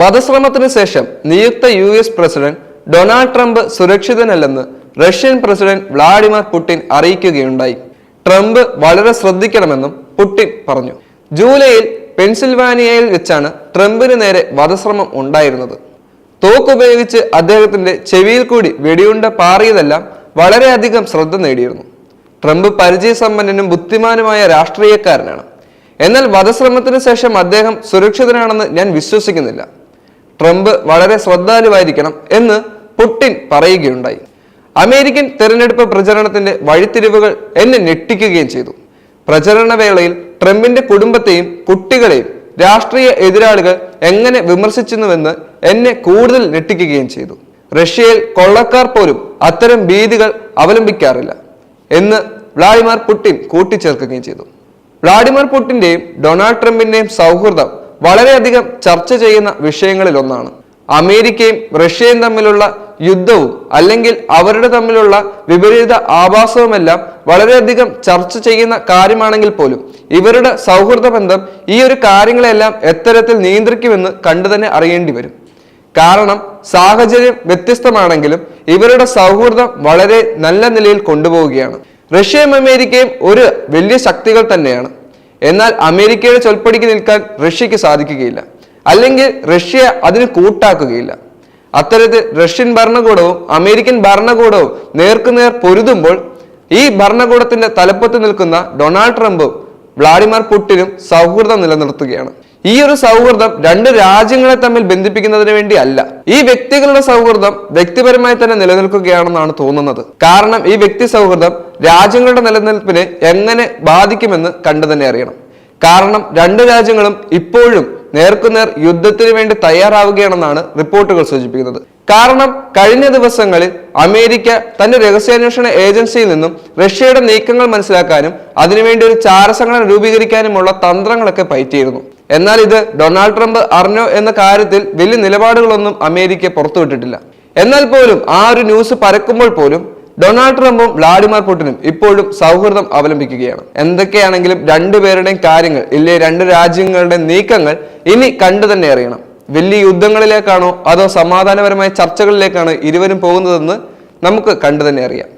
വധശ്രമത്തിന് ശേഷം നിയുക്ത U S president Donald Trump സുരക്ഷിതനല്ലെന്ന് Russian president Vladimir Putin അറിയിക്കുകയുണ്ടായി. ട്രംപ് വളരെ ശ്രദ്ധിക്കണമെന്നും പുടിൻ പറഞ്ഞു. ജൂലൈയിൽ പെൻസിൽവാനിയയിൽ വെച്ചാണ് ട്രംപിന് നേരെ വധശ്രമം ഉണ്ടായിരുന്നത്. തോക്കുപയോഗിച്ച് അദ്ദേഹത്തിന്റെ ചെവിയിൽ കൂടി വെടിയുണ്ട പാറിയതെല്ലാം വളരെയധികം ശ്രദ്ധ നേടിയിരുന്നു. ട്രംപ് പരിചയസമ്പന്നനും ബുദ്ധിമാനുമായ രാഷ്ട്രീയക്കാരനാണ്. എന്നാൽ വധശ്രമത്തിന് ശേഷം അദ്ദേഹം സുരക്ഷിതനാണെന്ന് ഞാൻ വിശ്വസിക്കുന്നില്ല. ട്രംപ് വളരെ ശ്രദ്ധാലുവായിരിക്കണം എന്ന് പുടിൻ പറയുകയുണ്ടായി. അമേരിക്കൻ തെരഞ്ഞെടുപ്പ് പ്രചരണത്തിന്റെ വഴിത്തിരിവുകൾ എന്നെ ഞെട്ടിക്കുകയും ചെയ്തു. പ്രചരണ വേളയിൽ ട്രംപിന്റെ കുടുംബത്തെയും കുട്ടികളെയും രാഷ്ട്രീയ എതിരാളികൾ എങ്ങനെ വിമർശിച്ചുവെന്ന് എന്നെ കൂടുതൽ ഞെട്ടിക്കുകയും ചെയ്തു. റഷ്യയിൽ കൊള്ളക്കാർ പോലും അത്തരം ഭീതികൾ അവലംബിക്കാറില്ല എന്ന് വ്ളാഡിമിർ പുടിൻ കൂട്ടിച്ചേർക്കുകയും ചെയ്തു. വ്ളാഡിമിർ പുടിന്റെയും ഡൊണാൾഡ് ട്രംപിന്റെയും സൗഹൃദം വളരെയധികം ചർച്ച ചെയ്യുന്ന വിഷയങ്ങളിൽ ഒന്നാണ് അമേരിക്കയും റഷ്യയും തമ്മിലുള്ള യുദ്ധവും അല്ലെങ്കിൽ അവരുടെ തമ്മിലുള്ള വിപരീത ആഭാസവുമെല്ലാം വളരെയധികം ചർച്ച ചെയ്യുന്ന കാര്യമാണെങ്കിൽ പോലും ഇവരുടെ സൗഹൃദ ബന്ധം ഈ ഒരു കാര്യങ്ങളെല്ലാം എത്തരത്തിൽ നിയന്ത്രിക്കുമെന്ന് കണ്ടു തന്നെ അറിയേണ്ടി വരും. കാരണം സാഹചര്യം വ്യത്യസ്തമാണെങ്കിലും ഇവരുടെ സൗഹൃദം വളരെ നല്ല നിലയിൽ കൊണ്ടുപോവുകയാണ്. റഷ്യയും അമേരിക്കയും ഒരു വലിയ ശക്തികൾ തന്നെയാണ്. എന്നാൽ അമേരിക്കയുടെ ചൊൽപ്പടിക്ക് നിൽക്കാൻ റഷ്യക്ക് സാധിക്കുകയില്ല. അല്ലെങ്കിൽ റഷ്യ അതിന് കൂട്ടാക്കുകയില്ല. അത്തരത്തിൽ റഷ്യൻ ഭരണകൂടവും അമേരിക്കൻ ഭരണകൂടവും നേർക്കുനേർ പൊരുതുമ്പോൾ ഈ ഭരണകൂടത്തിന്റെ തലപ്പത്ത് നിൽക്കുന്ന ഡൊണാൾഡ് ട്രംപും വ്ളാഡിമിർ പുടിനും സൗഹൃദം നിലനിർത്തുകയാണ്. ഈ ഒരു സൗഹൃദം രണ്ട് രാജ്യങ്ങളെ തമ്മിൽ ബന്ധിപ്പിക്കുന്നതിന് വേണ്ടി അല്ല ഈ വ്യക്തികളുടെ സൗഹൃദം വ്യക്തിപരമായി തന്നെ നിലനിൽക്കുകയാണെന്നാണ് തോന്നുന്നത്. കാരണം ഈ വ്യക്തി സൗഹൃദം രാജ്യങ്ങളുടെ നിലനിൽപ്പിനെ എങ്ങനെ ബാധിക്കുമെന്ന് കണ്ടു തന്നെ അറിയണം. കാരണം രണ്ട് രാജ്യങ്ങളും ഇപ്പോഴും നേർക്കുനേർ യുദ്ധത്തിന് വേണ്ടി തയ്യാറാവുകയാണെന്നാണ് റിപ്പോർട്ടുകൾ സൂചിപ്പിക്കുന്നത്. കാരണം കഴിഞ്ഞ ദിവസങ്ങളിൽ അമേരിക്ക തന്റെ രഹസ്യാന്വേഷണ ഏജൻസിയിൽ നിന്നും റഷ്യയുടെ നീക്കങ്ങൾ മനസ്സിലാക്കാനും അതിനുവേണ്ടി ഒരു ചാരസംഘടന രൂപീകരിക്കാനുമുള്ള തന്ത്രങ്ങളൊക്കെ പയറ്റിയിരുന്നു. എന്നാൽ ഇത് ഡൊണാൾഡ് ട്രംപ് അറിഞ്ഞോ എന്ന കാര്യത്തിൽ വലിയ നിലപാടുകളൊന്നും അമേരിക്ക പുറത്തുവിട്ടിട്ടില്ല. എന്നാൽ പോലും ആ ഒരു ന്യൂസ് പരക്കുമ്പോൾ പോലും ഡൊണാൾഡ് ട്രംപും വ്ളാഡിമിർ പുടിനും ഇപ്പോഴും സൗഹൃദം അവലംബിക്കുകയാണ്. എന്തൊക്കെയാണെങ്കിലും രണ്ടുപേരുടെയും കാര്യങ്ങൾ ഇല്ലേ രണ്ട് രാജ്യങ്ങളുടെ നീക്കങ്ങൾ ഇനി കണ്ടു തന്നെ അറിയണം. വലിയ യുദ്ധങ്ങളിലേക്കാണോ അതോ സമാധാനപരമായ ചർച്ചകളിലേക്കാണോ ഇരുവരും പോകുന്നതെന്ന് നമുക്ക് കണ്ടു തന്നെ അറിയാം.